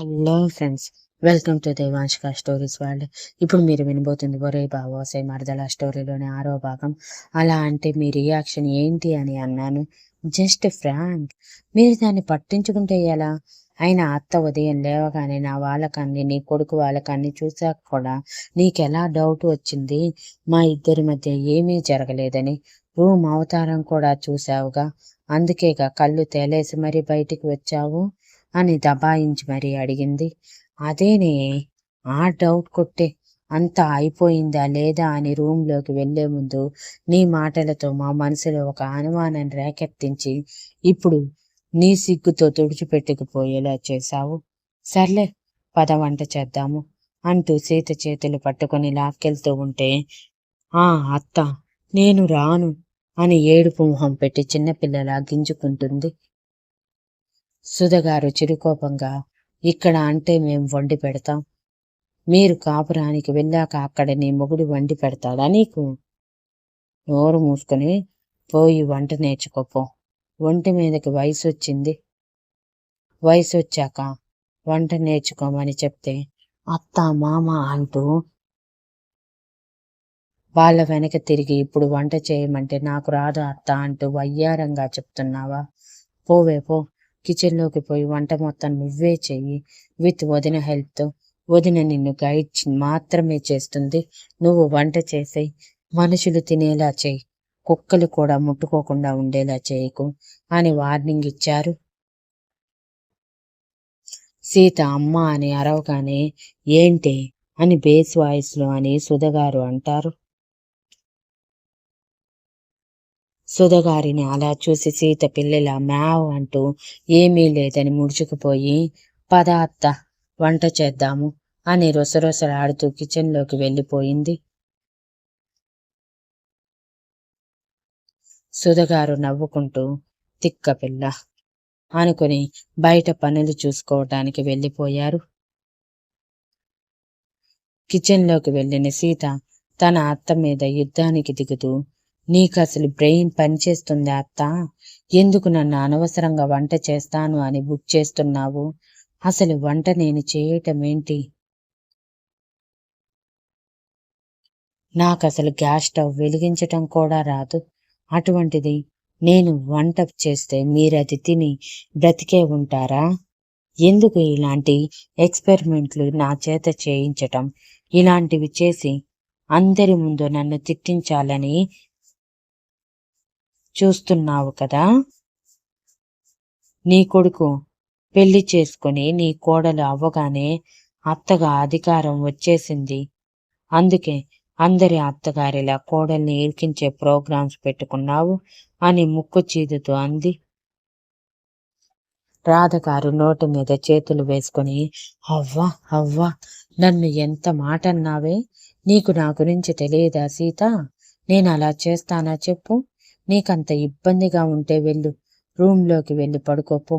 Hello friends welcome to Devanshika stories world ఇప్పుడు మీరు వినబోతుంది ఒరే బాబోసే మరదల స్టోరీలోని ఆరో భాగం. అలా అంటే మీ రియాక్షన్ ఏంటి అని అన్నాను. జస్ట్ ఫ్రాంక్ మీరు దాన్ని పట్టించుకుంటే ఎలా? అయినా అత్త ఉదయం లేవగానే నా వాళ్ళకన్ని నీ కొడుకు వాళ్ళకన్ని చూసాక కూడా నీకెలా డౌట్ వచ్చింది? మా ఇద్దరి మధ్య ఏమీ జరగలేదని. రూమ్ అవతారం కూడా చూసావుగా అందుకేగా కళ్ళు తేలేసి మరీ బయటికి వచ్చావు? అని దబాయించి మరీ అడిగింది. అదేనే ఆ డౌట్ కొట్టే అంతా అయిపోయిందా లేదా అని రూమ్లోకి వెళ్ళే ముందు నీ మాటలతో మా మనసులో ఒక అనుమానం రేకెత్తించి ఇప్పుడు నీ సిగ్గుతో తుడిచిపెట్టుకుపోయేలా చేశావు. సర్లే పద వంట చేద్దాము అంటూ సీత చేతులు పట్టుకుని లాక్కెళ్తూ ఉంటే ఆ అత్త నేను రాను అని ఏడుపు మొహం పెట్టి చిన్నపిల్లలా గింజుకుంటుంది. సుధగారు చిరుకోపంగా ఇక్కడ అంటే మేం వండి పెడతాం. మీరు కాపురానికి వెళ్ళాక అక్కడ నీ మొగుడు వండి పెడతాడా నీకు? నోరు మూసుకొని పోయి వంట నేర్చుకోపో ఒంటి మీదకి వయసు వచ్చింది వయసు వచ్చాక వంట నేర్చుకోమని చెప్తే అత్త మామ అంటూ వాళ్ళ వెనక తిరిగి ఇప్పుడు వంట చేయమంటే నాకు రాదు అత్త? అంటూ వయ్యారంగా చెప్తున్నావా? పోవే పో. కిచెన్లోకి పోయి వంట మొత్తం నువ్వే చెయ్యి. విత్ వదిన హెల్ప్తో. వదిన నిన్ను గైడ్ మాత్రమే చేస్తుంది. నువ్వు వంట చేసే మనుషులు తినేలా చేయి కుక్కలు కూడా ముట్టుకోకుండా ఉండేలా చేయకు అని వార్నింగ్ ఇచ్చారు. సీత అమ్మ అని అరవగానే ఏంటి అని బేస్ వాయిస్లో అని సుధగారు అంటారు. సుధగారిని అలా చూసి సీత పిల్లల మ్యావ్ అంటూ ఏమీ లేదని ముడుచుకుపోయి పద అత్త వంట చేద్దాము అని రొసరొసలాడుతూ కిచెన్లోకి వెళ్ళిపోయింది. సుధగారు నవ్వుకుంటూ తిక్క పిల్ల అనుకుని బయట పనులు చూసుకోవటానికి వెళ్ళిపోయారు. కిచెన్లోకి వెళ్ళిన సీత తన అత్త మీద యుద్ధానికి దిగుతూ నీకు అసలు బ్రెయిన్ పనిచేస్తుంది అత్త? ఎందుకు నన్ను అనవసరంగా వంట చేస్తాను అని బుక్ చేస్తున్నావు? అసలు వంట నేను చేయటం ఏంటి నాకు అసలు గ్యాస్ స్టవ్ వెలిగించటం కూడా రాదు. అటువంటిది నేను వంట చేస్తే మీరు అది తిని బ్రతికే ఉంటారా? ఎందుకు ఇలాంటి ఎక్స్పెరిమెంట్లు నా చేత చేయించటం? ఇలాంటివి చేసి అందరి ముందు నన్ను తిట్టించాలని చూస్తున్నావు కదా? నీ కొడుకు పెళ్ళి చేసుకుని నీ కోడలు అవ్వగానే అత్తగా అధికారం వచ్చేసింది. అందుకే అందరి అత్తగారిలా కోడల్ని ఇరికించే ప్రోగ్రామ్స్ పెట్టుకున్నావు అని ముక్కు చీదుతూ అంది. రాధగారు నోటి మీద చేతులు వేసుకుని అవ్వా అవ్వా నన్ను ఎంత మాట అన్నావే నీకు నా గురించి తెలియదా సీత? నేను అలా చేస్తానా చెప్పు? నీకంత ఇబ్బందిగా ఉంటే వెళ్ళు. రూమ్లోకి వెళ్ళి పడుకోపో.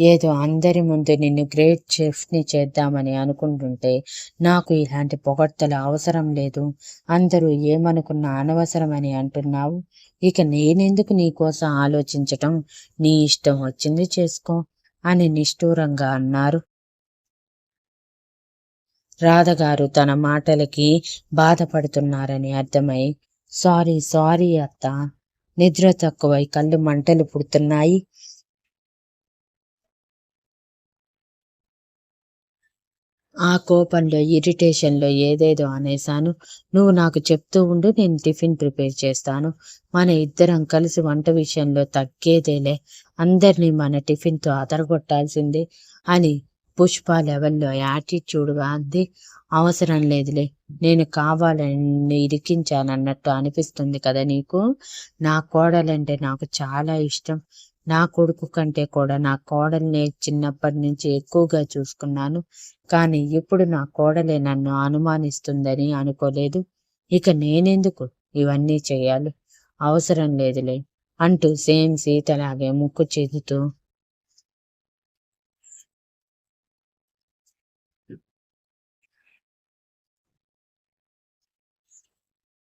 ఏదో అందరి ముందు నిన్ను గ్రేట్ చెఫ్ని చేద్దామని అనుకుంటుంటే నాకు ఇలాంటి పొగడ్తలు అవసరం లేదు. అందరూ ఏమనుకున్నా అనవసరమని అంటున్నావు. ఇక నేనెందుకు నీకోసం ఆలోచించటం? నీ ఇష్టం వచ్చింది చేసుకో అని నిష్ఠూరంగా అన్నారు. రాధగారు తన మాటలకి బాధపడుతున్నారని అర్థమై సారీ సారీ అత్త. నిద్ర తక్కువై కళ్ళు మంటలు పుడుతున్నాయి. ఆ కోపంలో ఇరిటేషన్లో ఏదేదో అనేశాను. నువ్వు నాకు చెప్తూ ఉండు నేను టిఫిన్ ప్రిపేర్ చేస్తాను. మన ఇద్దరం కలిసి వంట విషయంలో తగ్గేదేలే. అందరినీ మన టిఫిన్తో అదరగొట్టాల్సిందే అని పుష్ప లెవెల్లో యాటిట్యూడ్గా అంది. అవసరం లేదులే నేను కావాలని ఇరికించానన్నట్టు అనిపిస్తుంది కదా నీకు? నా కోడలంటే నాకు చాలా ఇష్టం. నా కొడుకు కంటే కూడా నా కోడల్ని చిన్నప్పటి నుంచి ఎక్కువగా చూసుకున్నాను. కానీ ఇప్పుడు నా కోడలే నన్ను అనుమానిస్తుందని అనుకోలేదు. ఇక నేనెందుకు ఇవన్నీ చేయాలి? అవసరం లేదులే అంటూ సేమ్ సీతలాగే ముక్కు చెదుతూ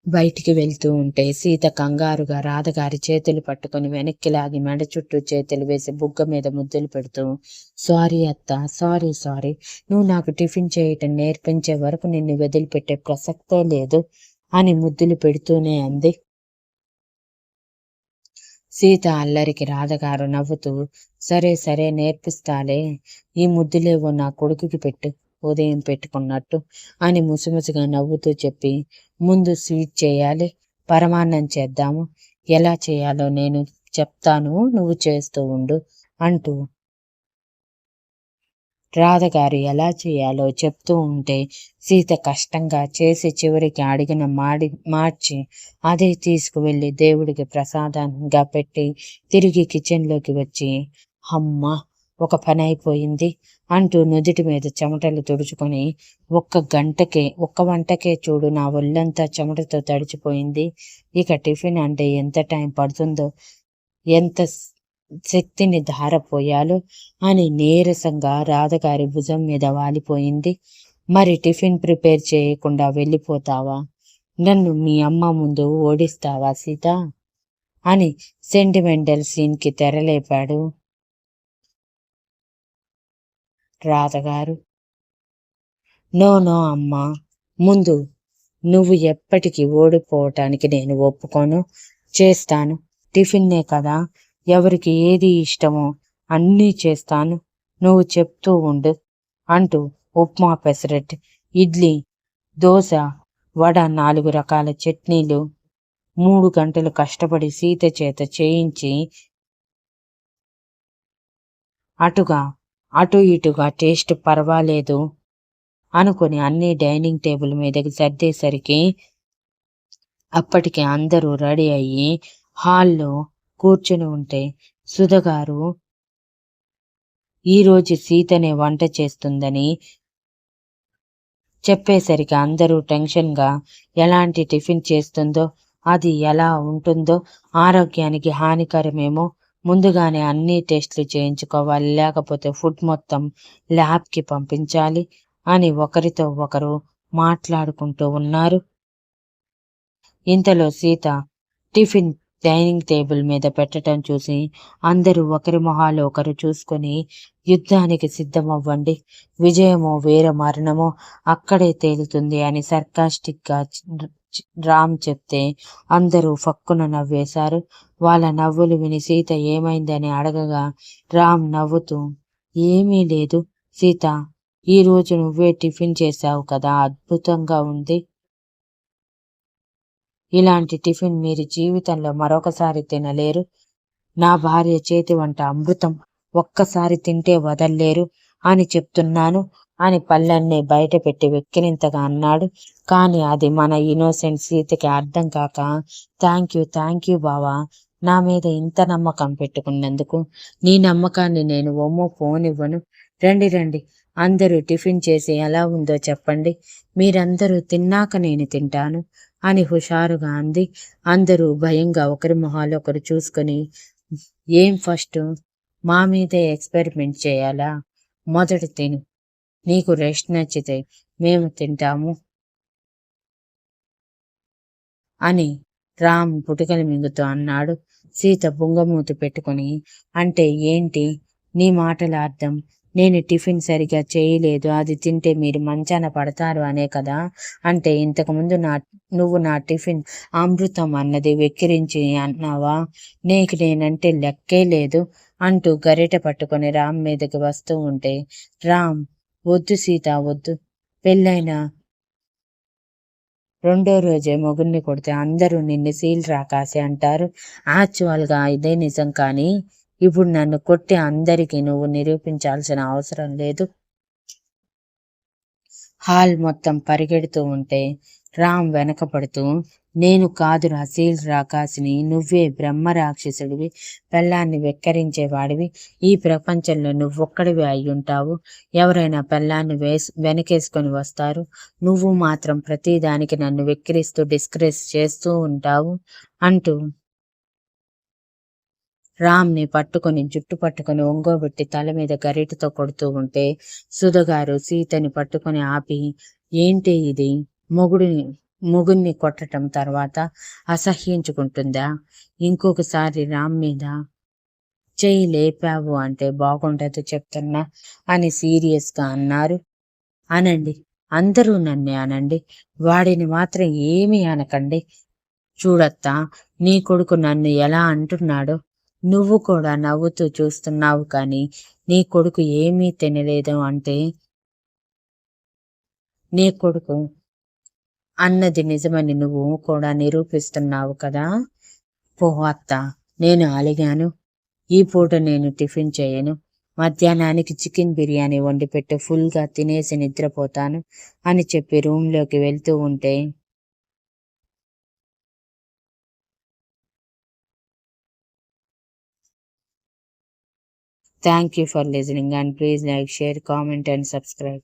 బయటికి వెళ్తూ ఉంటే సీత కంగారుగా రాధగారి చేతులు పట్టుకుని వెనక్కి లాగి మెడ చుట్టూ చేతులు వేసి బుగ్గ మీద ముద్దులు పెడుతూ సారీ అత్త సారీ సారీ. నువ్వు నాకు టిఫిన్ చేయటం నేర్పించే వరకు నిన్ను వదిలిపెట్టే ప్రసక్తే లేదు అని ముద్దులు పెడుతూనే అంది. సీత అల్లరికి రాధగారు నవ్వుతూ సరే సరే నేర్పిస్తాలే. ఈ ముద్దులేవో నా కొడుకుకి పెట్టు. ఉదయం పెట్టుకున్నట్టు అని ముసిముసిగా నవ్వుతూ చెప్పి ముందు స్వీట్ చేయాలి పరమాన్నం చేద్దాము. ఎలా చేయాలో నేను చెప్తాను నువ్వు చేస్తూ ఉండు అంటూ రాధగారు ఎలా చేయాలో చెప్తూ ఉంటే సీత కష్టంగా చేసి చివరికి అడిగిన మాడి మార్చి అదే తీసుకువెళ్ళి దేవుడికి ప్రసాదంగా పెట్టి తిరిగి కిచెన్లోకి వచ్చి అమ్మ ఒక పని అయిపోయింది అంటూ నుదుటి మీద చెమటలు తుడుచుకొని ఒక్క గంటకే ఒక్క వంటకే చూడు నా ఒళ్ళంతా చెమటతో తడిచిపోయింది. ఇక టిఫిన్ అంటే ఎంత టైం పడుతుందో ఎంత శక్తిని ధారపోయాలో అని నీరసంగా రాధగారి భుజం మీద వాలిపోయింది. మరి టిఫిన్ ప్రిపేర్ చేయకుండా వెళ్ళిపోతావా? నన్ను మీ అమ్మ ముందు ఓడిస్తావా సీత? అని సెంటిమెంటల్ సీన్కి తెరలేపాడు రాధగారు. నో నో అమ్మా. ముందు నువ్వు ఎప్పటికీ ఓడిపోవటానికి నేను ఒప్పుకోను. చేస్తాను. టిఫిన్నే కదా. ఎవరికి ఏది ఇష్టమో అన్నీ చేస్తాను. నువ్వు చెప్తూ ఉండు అంటూ ఉప్మా పెసరెట్ ఇడ్లీ దోశ వడ నాలుగు రకాల చట్నీలు మూడు గంటలు కష్టపడి సీత చేత చేయించి అటుగా అటు ఇటుగా టేస్ట్ పర్వాలేదు అనుకుని అన్ని డైనింగ్ టేబుల్ మీదకి సర్దేసరికి అప్పటికి అందరూ రెడీ అయ్యి హాల్లో కూర్చుని ఉంటే సుధగారు ఈరోజు సీతనే వంట చేస్తుందని చెప్పేసరికి అందరూ టెన్షన్గా ఎలాంటి టిఫిన్ చేస్తుందో అది ఎలా ఉంటుందో ఆరోగ్యానికి హానికరమేమో ముందుగానే అన్ని టెస్టులు చేయించుకోవాలి. లేకపోతే ఫుడ్ మొత్తం ల్యాబ్కి పంపించాలి అని ఒకరితో ఒకరు మాట్లాడుకుంటూ ఉన్నారు. ఇంతలో సీత టిఫిన్ డైనింగ్ టేబుల్ మీద పెట్టడం చూసి అందరూ ఒకరి మొహాలు ఒకరు చూసుకొని యుద్ధానికి సిద్ధమవ్వండి. విజయమో వీర మరణమో అక్కడే తేలుతుంది అని సర్కాస్టిక్గా రామ్ చెప్తే అందరూ ఫక్కున నవ్వేశారు. వాళ్ళ నవ్వులు విని సీత ఏమైందని అడగగా రామ్ నవ్వుతూ ఏమీ లేదు సీత ఈరోజు నువ్వే టిఫిన్ చేశావు కదా అద్భుతంగా ఉంది. ఇలాంటి టిఫిన్ మీరు జీవితంలో మరొకసారి తినలేరు. నా భార్య చేతి వంట అమృతం. ఒక్కసారి తింటే వదల్లేరు అని చెప్తున్నాను. అని పళ్ళన్నీ బయట పెట్టి వెక్కిరింతగా అన్నాడు. కానీ అది మన ఇన్నోసెంట్ సీతకి అర్థం కాక థ్యాంక్ యూ థ్యాంక్ యూ బావా నా మీద ఇంత నమ్మకం పెట్టుకున్నందుకు. నీ నమ్మకాన్ని నేను ఒమ్మో ఫోన్ ఇవ్వను రండి రండి అందరూ టిఫిన్ చేసి ఎలా ఉందో చెప్పండి. మీరందరూ తిన్నాక నేను తింటాను అని హుషారుగా అంది. అందరూ భయంగా ఒకరి మొహాలు ఒకరు చూసుకొని ఏం ఫస్ట్? మా మీదే ఎక్స్పెరిమెంట్ చేయాలా? మొదటి తిను. నీకు రెస్ట్ నచ్చితే మేము తింటాము. అని రామ్ పుటికలు మింగుతూ అన్నాడు. సీత బుంగమూతి పెట్టుకుని అంటే ఏంటి? నీ మాటల అర్థం. నేను టిఫిన్ సరిగా చేయలేదు. అది తింటే మీరు మంచాన పడతారు అనే కదా? అంటే ఇంతకుముందు నా నువ్వు నా టిఫిన్ అమృతం అన్నది వెక్కిరించి అన్నావా? నీకు నేనంటే లెక్కే లేదు అంటూ గరిట పట్టుకొని రామ్ మీదకి వస్తూ ఉంటే రామ్ వద్దు సీత వద్దు. పెళ్ళైన రెండో రోజే మొగుడిని కొడితే అందరూ నిన్ను సీల్ రాకాసి అంటారు. యాక్చువల్గా ఇదే నిజం కానీ ఇప్పుడు నన్ను కొట్టి అందరికీ నువ్వు నిరూపించాల్సిన అవసరం లేదు. హాల్ మొత్తం పరిగెడుతూ ఉంటే రామ్ వెనకపడుతూ నేను కాదు సీల్ రాకాశిని నువ్వే బ్రహ్మ రాక్షసుడివి పెళ్ళాన్ని వెక్కరించేవాడివి. ఈ ప్రపంచంలో నువ్వొక్కడివి అయ్యుంటావు. ఎవరైనా పెళ్ళాన్ని వేసి వెనకేసుకొని వస్తారు. నువ్వు మాత్రం ప్రతిదానికి నన్ను వెక్కిరిస్తూ డిస్కరేజ్ చేస్తూ ఉంటావు అంటూ రామ్ని పట్టుకుని జుట్టు పట్టుకుని ఒంగోబెట్టి తల మీద గరిటతో కొడుతూ ఉంటే సుధగారు సీతని పట్టుకుని ఆపి ఏంటి ఇది? మొగుడిని ముగుణ్ణి కొట్టడం తర్వాత అసహ్యించుకుంటుందా? ఇంకొకసారి రామ్ మీద చెయ్యి లేపావు అంటే బాగుండదు చెప్తున్నా అని సీరియస్గా అన్నారు. అనండి అందరూ నన్నే అనండి వాడిని మాత్రం ఏమీ అనకండి. చూడత్తా నీ కొడుకు నన్ను ఎలా అంటున్నాడో? నువ్వు కూడా నవ్వుతూ చూస్తున్నావు కానీ నీ కొడుకు ఏమీ తినలేదు అంటే? నీ కొడుకు అన్నది నిజమని నువ్వు కూడా నిరూపిస్తున్నావు కదా? పో అత్త నేను అలిగాను ఈ పూట నేను టిఫిన్ చేయను. మధ్యాహ్నానికి చికెన్ బిర్యానీ వండి పెట్టి ఫుల్గా తినేసి నిద్రపోతాను అని చెప్పి రూమ్లోకి వెళ్తూ ఉంటే thank you for listening and please like share comment and subscribe